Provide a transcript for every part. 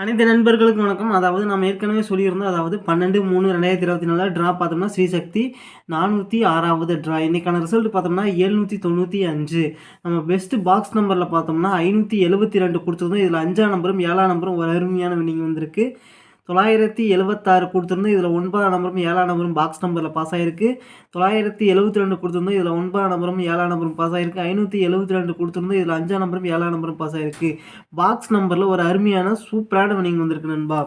அனைத்து நண்பர்களுக்கும் வணக்கம். அதாவது நாம் ஏற்கனவே சொல்லியிருந்தோம் அதாவது பன்னெண்டு மூணு ரெண்டாயிரத்தி இருபத்தி நாலில் ட்ரா பார்த்தோம்னா ஸ்ரீசக்தி நானூற்றி ஆறாவது ட்ரா இன்றைக்கான ரிசல்ட் பார்த்தோம்னா எழுநூற்றி தொண்ணூற்றி அஞ்சு. நம்ம பெஸ்ட் பாக்ஸ் நம்பரில் பார்த்தோம்னா ஐநூற்றி எழுபத்தி ரெண்டு கொடுத்துருந்தோம். இதில் அஞ்சாம் நம்பரும் ஏழாம் நம்பரும் ஒரு அருமையான வினிங் வந்திருக்கு. தொள்ளாயிரத்தி எழுபத்தாறு கொடுத்துருந்தோம். இதில் ஒன்பதாம் நம்பரும் ஏழாம் நம்பரும் பாக்ஸ் நம்பரில் பாஸ் ஆகிருக்கு தொள்ளாயிரத்தி எழுபத்தி ரெண்டு கொடுத்துருந்தோம். இதில் ஒன்பதாம் நம்பரும் ஏழாம் நம்பரும் பாஸ் ஆகிருக்கு ஐநூற்றி எழுபத்தி ரெண்டு கொடுத்துருந்தோம். இதில் அஞ்சாம் நம்பரும் ஏழாம் நம்பரும் பாஸ் ஆகிருக்கு பாக்ஸ் நம்பரில் ஒரு அருமையான சூப்பரான வினிங் வந்திருக்கு நண்பா.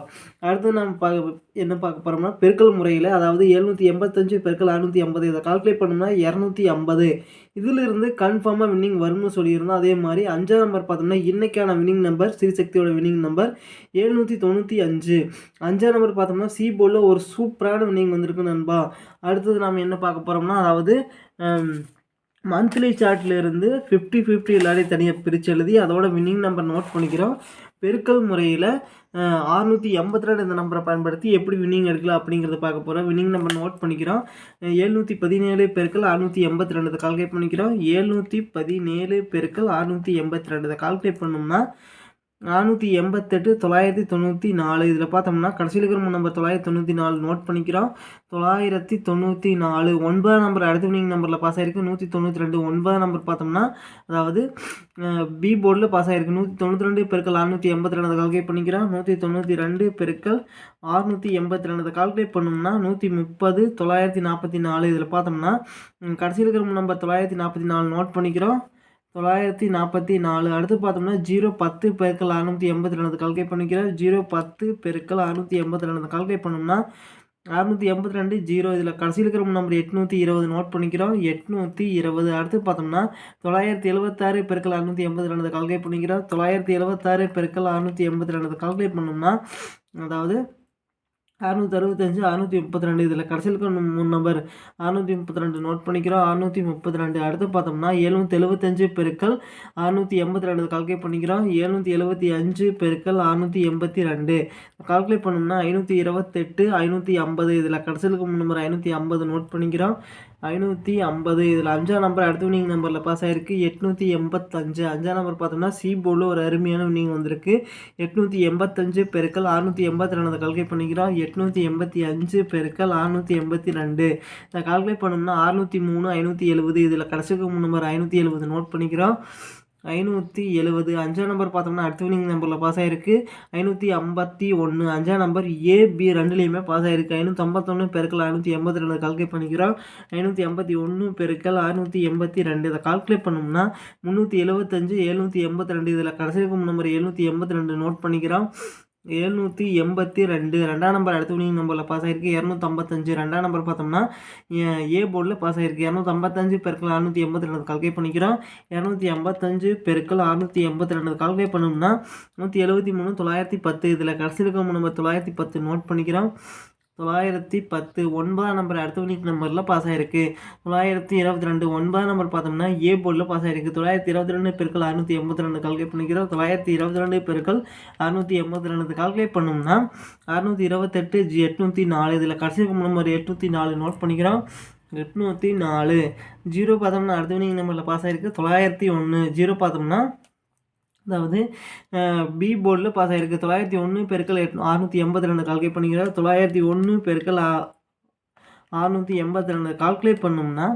அடுத்து நம்ம என்ன பார்க்க போகிறோம்னா பெருக்கல் முறையில் அதாவது எழுநூற்றி எண்பத்தஞ்சு பெருக்கல் அறுநூற்றி ஐம்பது இதை கால்குலேட் பண்ணோம்னா இரநூத்தி ஐம்பது இதிலிருந்து கன்ஃபார்மாக வின்னிங் வரும்னு சொல்லியிருந்தோம். அதே மாதிரி அஞ்சாம் நம்பர் பார்த்தோம்னா இன்றைக்கான வின்னிங் நம்பர் ஸ்ரீசக்தியோட வின்னிங் நம்பர் எழுநூற்றி தொண்ணூற்றி அஞ்சு. அஞ்சாம் நம்பர் பார்த்தோம்னா சி போர்டில் ஒரு சூப்பரான வின்னிங் வந்திருக்கு நண்பா. அடுத்தது நாம் என்ன பார்க்க போகிறோம்னா அதாவது மந்த்லி சார்ட்லேருந்து ஃபிஃப்டி ஃபிஃப்டி எல்லாரையும் தனியாக பிரித்து எழுதி அதோட வின்னிங் நம்பர் நோட் பண்ணிக்கிறோம். பெருக்கல் முறையில் அறுநூற்றி எண்பத்தி ரெண்டு இந்த நம்பரை பயன்படுத்தி எப்படி வின்னிங் எடுக்கலாம் அப்படிங்கிறத பார்க்க போகிறோம் வின்னிங் நம்பர் நோட் பண்ணிக்கிறோம். எழுநூற்றி பதினேழு பெருக்கள் அறுநூற்றி எண்பத்தி ரெண்டு கால்குலேட் பண்ணிக்கிறோம். எழுநூற்றி பதினேழு பெருக்கள் அறுநூற்றி எண்பத்தி ரெண்டு கால்குலேட் பண்ணோம்னா நானூற்றி எண்பத்தெட்டு தொள்ளாயிரத்தி தொண்ணூற்றி நாலு. இதில் பார்த்தோம்னா கடைசியில் இருக்கிற நம்பர் தொள்ளாயிரத்தி தொண்ணூற்றி நாலு நோட் பண்ணிக்கிறோம். தொள்ளாயிரத்தி தொண்ணூற்றி நாலு ஒன்பதாம் நம்பர் அடுத்த வினிங் நம்பரில் பாஸ் ஆகிருக்கு நூற்றி தொண்ணூற்றி ரெண்டு ஒன்பதாம் நம்பர் பார்த்தோம்னா அதாவது பி போர்டில் பாஸ் ஆகிருக்கு நூற்றி தொண்ணூற்றி ரெண்டு பெருக்கள் அறுநூற்றி எண்பத்தி ரெண்டு கால்குலேட் பண்ணிக்கிறோம். நூற்றி தொண்ணூற்றி ரெண்டு பெருக்கள் அறுநூற்றி எண்பத்தி ரெண்டு கால்குலேட் பண்ணோம்னா நூற்றி முப்பது தொள்ளாயிரத்தி நாற்பத்தி நாலு. இதில் பார்த்தோம்னா கடைசியில் இருக்கிற நம்பர் தொள்ளாயிரத்தி நாற்பத்தி நாலு நோட் பண்ணிக்கிறோம். தொள்ளாயிரத்தி நாற்பத்தி நாலு. அடுத்து பார்த்தோம்னா ஜீரோ பத்து பெருக்கள் அறுநூற்றி எண்பத்தி ரெண்டு கால்குலேட் பண்ணிக்கிறோம். ஜீரோ பத்து பெருக்கள் அறுநூற்றி எண்பத்தி ரெண்டு. கால்குலேட் பண்ணோம்னா அறுநூற்றி எண்பத்தி ரெண்டு ஜீரோ இதில் கடைசியில் இருக்கிற நம்பர் எட்நூற்றி இருபது நோட் பண்ணிக்கிறோம். எட்நூற்றி இருபது. அடுத்து பார்த்தோம்னா தொள்ளாயிரத்தி எழுபத்தாறு பெருக்கள் அறுநூற்றி எண்பத்தி ரெண்டு கால்குலேட் பண்ணிக்கிறோம். தொள்ளாயிரத்தி எழுபத்தாறு பெருக்கள் அறுநூற்றி எண்பத்தி ரெண்டு கால்குலேட் பண்ணோம்னா அதாவது அறுநூற்றி அறுபத்தஞ்சு அறுநூற்றி முப்பத்தி ரெண்டு இதில் கடைசியில் மூணு நம்பர் அறுநூற்றி முப்பத்தி ரெண்டு நோட் பண்ணிக்கிறோம். அறுநூற்றி முப்பத்தி ரெண்டு அடுத்து பார்த்தோம்னா எழுநூற்றி எழுபத்தஞ்சு பெருக்கள் அறுநூற்றி எண்பத்தி ரெண்டு கால்குலேட் பண்ணிக்கிறோம். எழுநூற்றி எழுபத்தி அஞ்சு பெருக்கள் அறுநூற்றி எண்பத்தி ரெண்டு கால்குலேட் பண்ணோம்னா ஐநூற்றி இருபத்தெட்டு ஐநூற்றி ஐம்பது இதில் கடைசியில் மூணு நம்பர் ஐநூற்றி ஐம்பது நோட் பண்ணிக்கிறோம். ஐநூற்றி ஐம்பது இதில் அஞ்சாம் நம்பர் அடுத்த வினிங் நம்பரில் பாஸ் ஆகிருக்கு எட்நூற்றி எண்பத்தஞ்சு அஞ்சாம் நம்பர் பார்த்தோம்னா சி போர்டில் ஒரு அருமையான வினிங் வந்திருக்கு. எட்நூற்றி எண்பத்தஞ்சு பெருக்கள் அறுநூற்றி எண்பத்தி ரெண்டு கால்குலேட் பண்ணிக்கிறோம். எட்நூற்றி எண்பத்தி அஞ்சு பெருக்கள் அறுநூற்றி எண்பத்தி ரெண்டு. இதை கால்குலேட் பண்ணோம்னா அறுநூற்றி மூணு ஐநூற்றி எழுபது இதில் கடைசிக்கு மூணு நம்பர் ஐநூற்றி எழுபது நோட் பண்ணிக்கிறோம். ஐநூற்றி எழுபது அஞ்சாம் நம்பர் பார்த்தோம்னா அடுத்த வினிங் நம்பரில் பாஸ் ஆகிருக்கு ஐநூற்றி ஐம்பத்தி ஒன்று அஞ்சாம் நம்பர் ஏ பி ரெண்டுலேயுமே பாஸ் ஆகிருக்கு ஐநூற்றி ஐம்பத்தொன்று பெருக்கல் ஐநூற்றி எண்பத்தி ரெண்டு கால்குலேட் பண்ணிக்கிறோம். ஐநூற்றி ஐம்பத்தி ஒன்று பெருக்கல் அறுநூற்றி எண்பத்தி ரெண்டு. இதை கால்குலேட் பண்ணோம்னா முந்நூற்றி எழுபத்தஞ்சு எழுநூற்றி எண்பத்தி ரெண்டு. இதில் கடைசிக்கும் நம்பர் எழுநூற்றி எண்பத்தி ரெண்டு நோட் பண்ணிக்கிறோம். எழுநூற்றி எண்பத்தி ரெண்டு. ரெண்டாம் நம்பர் அடுத்த வினிங் நம்பரில் பாஸ் ஆகிருக்கு இரநூத்தம்பத்தஞ்சு. ரெண்டாம் நம்பர் பார்த்தோம்னா ஏ போர்டில் பாஸ் ஆகிருக்கு இரநூத்தம்பத்தஞ்சு பெருக்கள் அறுநூற்றி எண்பத்தி ரெண்டு கால்குலேட் பண்ணிக்கிறோம். இரநூத்தி ஐம்பத்தஞ்சு பெருக்கள் அறுநூற்றி எண்பத்தி ரெண்டு கால்குலேட் பண்ணோம்னா நூற்றி எழுபத்தி மூணு தொள்ளாயிரத்தி பத்து. இதில் கடைசி இருக்க நம்பர் தொள்ளாயிரத்தி பத்து நோட் பண்ணிக்கிறோம். தொள்ளாயிரத்தி பத்து ஒன்பதாம் நம்பர் அடுத்த யூனிக் நம்பரில் பாஸ் ஆகிருக்கு தொள்ளாயிரத்தி இருபத்தி ரெண்டு ஒன்பதாம் நம்பர் பார்த்தோம்னா ஏ போர்டில் பாஸ் ஆகிருக்கு தொள்ளாயிரத்தி இருபத்தி ரெண்டு பெருக்கள் அறுநூற்றி எண்பத்தி ரெண்டு கால்குலேட் பண்ணிக்கிறோம். தொள்ளாயிரத்தி இருபத்தி ரெண்டு பெருக்கள் அறுநூற்றி எண்பத்தி ரெண்டு கால்குலேட் பண்ணோம்னா அறுநூற்றி இருபத்தெட்டு ஜி எட்நூற்றி நாலு. இதில் கடைசி நம்பர் எட்நூற்றி நாலு நோட் பண்ணிக்கிறோம். எட்நூற்றி நாலு. ஜீரோ பார்த்தோம்னா அடுத்த யூனிக் நம்பரில் பாஸ் ஆகிருக்கு தொள்ளாயிரத்தி ஒன்று ஜீரோ பார்த்தோம்னா அதாவது பி போர்டில் பாஸ் ஆகிருக்கு தொள்ளாயிரத்தி ஒன்று பெருக்கள் எட் அறுநூற்றி எண்பத்தி ரெண்டு கால்குலேட் பண்ணிக்கிறார் தொள்ளாயிரத்தி ஒன்று பெருக்கள் அறுநூற்றி எண்பத்தி ரெண்டு கால்குலேட் பண்ணோம்னா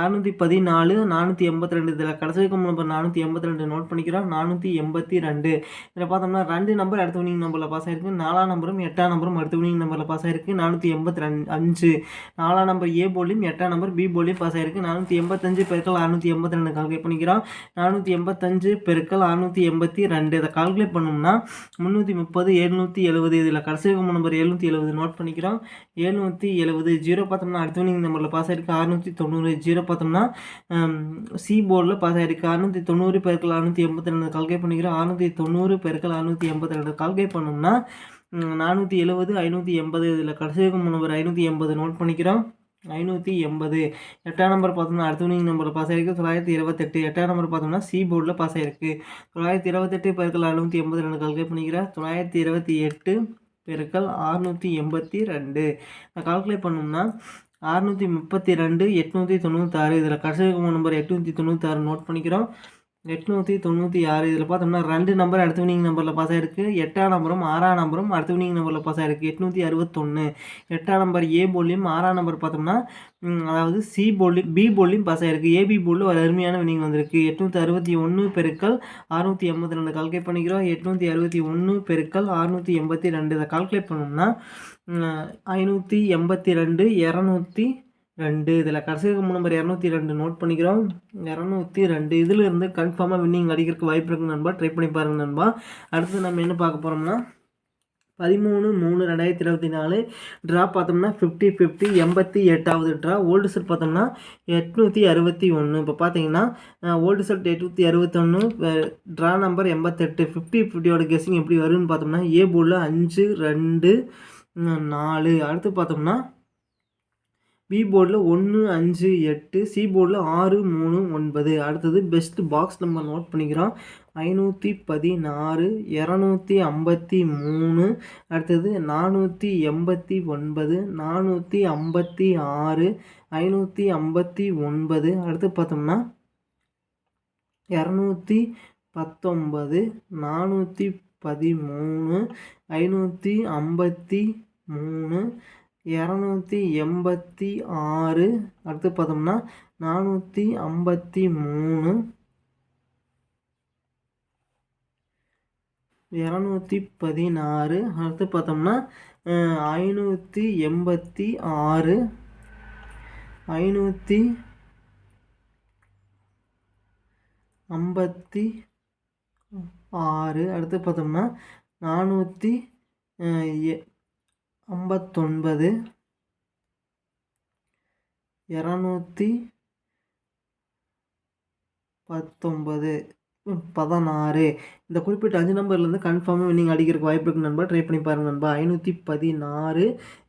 அறுநூற்றி பதினாலு நானூற்றி எண்பத்தி ரெண்டு இதில் கடைசி நம்பர் நானூற்றி எண்பத்தி ரெண்டு நோட் பண்ணிக்கிறோம். நானூற்றி எண்பத்தி ரெண்டு. இதில் பார்த்தோம்னா ரெண்டு நம்பர் அடுத்த வினிங் நம்பரில் பாஸ் ஆயிருக்கு. நாலாம் நம்பரும் எட்டாம் நம்பரும் அடுத்த வினிங் நம்பரில் பாஸ் ஆயிருக்கு. நானூற்றி எண்பத்தி ரெண்டு அஞ்சு. நாலாம் நம்பர் ஏ போலியும் எட்டாம் நம்பர் பி போலியும் பாஸ் ஆயிருக்கு. நானூற்றி எண்பத்தஞ்சு பெருக்கள் அறுநூற்றி எண்பத்தி ரெண்டு கால்குலேட் பண்ணிக்கிறோம். நானூற்றி எண்பத்தஞ்சு பெருக்கள் அறுநூற்றி எண்பத்தி ரெண்டு இதை கால்குலேட் பண்ணோம்னா முந்நூற்றி முப்பது எழுநூற்றி எழுபது இதில் கடைசி நம்பர் எழுநூற்றி எழுபது நோட் பண்ணிக்கிறோம். எழுநூற்றி எழுபது ஜீரோ பார்த்தோம்னா அடுத்தவனிங் நம்பரில் பாஸ் ஆகிருக்கு அறுநூற்றி தொண்ணூறு ஜீரோ பார்த்தோம்னா சி போர்டில் பாஸ் ஆகிருக்கு அறுநூற்றி தொண்ணூறு பேருக்கள் அறுநூற்றி எண்பத்தி ரெண்டு கால்குலேட் பண்ணிக்கிறோம். அறுநூற்றி தொண்ணூறு பெருக்கள் அறுநூற்றி எண்பத்தி ரெண்டு கால்குலேட் பண்ணோம்னா நானூற்றி எழுபது ஐநூற்றி எண்பது இதில் கடைசி நம்பர் ஐநூற்றி எண்பது நோட் பண்ணிக்கிறோம். ஐநூற்றி எண்பது. எட்டாம் நம்பர் பார்த்தோம்னா அடுத்த வினிங் நம்பரில் பாஸ் ஆகிருக்கு தொள்ளாயிரத்தி இருபத்தெட்டு. எட்டாம் நம்பர் பார்த்தோம்னா சி போர்டில் பாஸ் ஆகிருக்கு தொள்ளாயிரத்தி இருபத்தெட்டு பேருக்கள் அறுநூற்றி எண்பத்தி ரெண்டு கல்கை பண்ணிக்கிறேன் தொள்ளாயிரத்தி இருபத்தி எட்டு பெருக்கள் அறுநூற்றி எண்பத்தி ரெண்டு. நான் கால்குலேட் பண்ணோம்னா அறுநூற்றி முப்பத்தி ரெண்டு எட்நூற்றி தொண்ணூற்றாறு இதில் கடைசி நம்பர் எட்நூற்றி தொண்ணூத்தாறு நோட் பண்ணிக்கிறோம். எட்நூற்றி தொண்ணூற்றி ஆறு. இதில் பார்த்தோம்னா ரெண்டு நம்பர் அடுத்த வினிங் நம்பரில் பாஸ் ஆகிருக்கு எட்டாம் நம்பரும் ஆறாம் நம்பரும் அடுத்த வினிங் நம்பரில் பாஸ் ஆகிருக்கு எட்நூற்றி அறுபத்தொன்று எட்டாம் நம்பர் ஏ போல்லையும் ஆறாம் நம்பர் பார்த்தோம்னா அதாவது சி போல்லையும் பி போல்லையும் பாஸ் ஆகிருக்கு ஏபி போலில் ஒரு அருமையான வினிங் வந்திருக்கு. எட்நூற்றி அறுபத்தி ஒன்று பெருக்கள் அறுநூற்றி எண்பத்தி ரெண்டு கால்குலேட் பண்ணிக்கிறோம். எட்நூற்றி அறுபத்தி ஒன்று பெருக்கள் அறுநூற்றி எண்பத்தி ரெண்டு. இதை கால்குலேட் பண்ணோம்னா ஐநூற்றி எண்பத்தி ரெண்டு இரநூத்தி ரெண்டு இதில் கடைசி நம்பர் இரநூத்தி ரெண்டு நோட் பண்ணிக்கிறோம். இரநூத்தி ரெண்டு. இதில் இருந்து கன்ஃபார்மாக வின்னிங் அடிக்கிறதுக்கு வாய்ப்பு இருக்குது நண்பா. ட்ரை பண்ணி பாருங்கள் நண்பா. அடுத்து நம்ம என்ன பார்க்க போகிறோம்னா பதிமூணு மூணு ரெண்டாயிரத்தி இருபத்தி நாலு. ட்ரா பார்த்தோம்னா ஃபிஃப்டி ஃபிஃப்டி எண்பத்தி எட்டாவது ட்ரா ஓல்டு செட் பார்த்தோம்னா எட்நூற்றி அறுபத்தி ஒன்று இப்போ பார்த்தீங்கன்னா ஓல்டு செட் எட்நூற்றி அறுபத்தொன்று ட்ரா நம்பர் எண்பத்தெட்டு. ஃபிஃப்டி ஃபிஃப்டியோட கெஸிங் எப்படி வரும்னு பார்த்தோம்னா ஏ போர்டில் அஞ்சு ரெண்டு நாலு. அடுத்து பார்த்தோம்னா பி போர்டில் ஒன்று அஞ்சு எட்டு சி போர்டில் ஆறு மூணு ஒன்பது. அடுத்தது பெஸ்ட் பாக்ஸ் நம்ம நோட் பண்ணிக்கிறோம். ஐநூற்றி பதினாறு இரநூத்தி ஐம்பத்தி மூணு. அடுத்தது நானூற்றி எண்பத்தி ஒன்பது நானூற்றி ஐம்பத்தி ஆறு ஐநூற்றி ஐம்பத்தி ஒன்பது. அடுத்து பார்த்தோம்னா இரநூத்தி பத்தொம்பது நானூற்றி பதிமூணு ஐநூற்றி ஐம்பத்தி மூணு. இரநூத்தி எண்பத்தி ஆறு. அடுத்து பார்த்தோம்னா நானூற்றி ஐம்பத்தி மூணு. இரநூத்தி பதினாறு. அடுத்து பார்த்தோம்னா ஐநூற்றி எண்பத்தி ஆறு. ஐநூற்றி ஐம்பத்தி ஆறு. அடுத்து பார்த்தோம்னா நானூற்றி ஐம்பத்தொன்பது இரநூத்தி பத்தொம்பது பதினாறு. இந்த குறிப்பிட்ட அஞ்சு நம்பர்லேருந்து கன்ஃபார்மாக நீங்கள் அடிக்கிறதுக்கு வாய்ப்பு இருக்குது நண்பா. ட்ரை பண்ணி பாருங்கள் நண்பா. ஐநூற்றி பதினாறு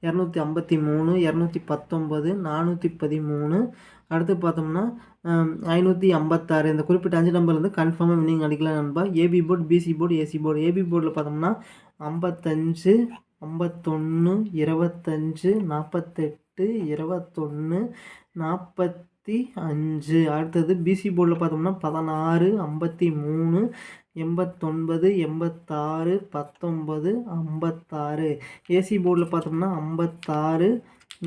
இரநூத்தி ஐம்பத்தி மூணு இரநூத்தி பத்தொம்பது நானூற்றி பதிமூணு. அடுத்து பார்த்தோம்னா ஐநூற்றி ஐம்பத்தாறு. இந்த குறிப்பிட்ட அஞ்சு நம்பர்லேருந்து கன்ஃபார்மாக நீங்கள் அடிக்கலாம் நண்பா. AB board BC board AC board AB போர்டில் பார்த்தோம்னா ஐம்பத்தஞ்சு ஐம்பத்தொன்று இருபத்தஞ்சு நாற்பத்தெட்டு இருபத்தொன்று நாற்பத்தி அஞ்சு அடுத்தது பிசி போர்டில் பார்த்தோம்னா பதினாறு ஐம்பத்தி மூணு எண்பத்தொன்பது எண்பத்தாறு பத்தொம்பது ஐம்பத்தாறு. ஏசி போர்டில் பார்த்தோம்னா ஐம்பத்தாறு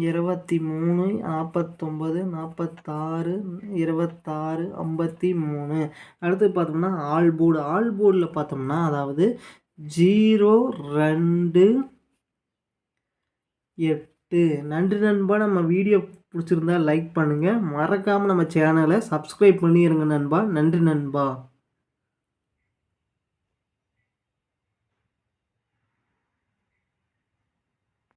இருபத்தி மூணு நாற்பத்தொம்பது நாற்பத்தாறு இருபத்தாறு ஐம்பத்தி மூணு அடுத்து பார்த்தோம்னா ஆல் போர்டு ஆல் போர்டில் பார்த்தோம்னா அதாவது ஜீரோ ரெண்டு எட்டு. நன்றி நண்பா. நம்ம வீடியோ பிடிச்சிருந்தா லைக் பண்ணுங்கள் மறக்காமல் நம்ம சேனலை சப்ஸ்கிரைப் பண்ணிடுங்க நண்பா. நன்றி நண்பா.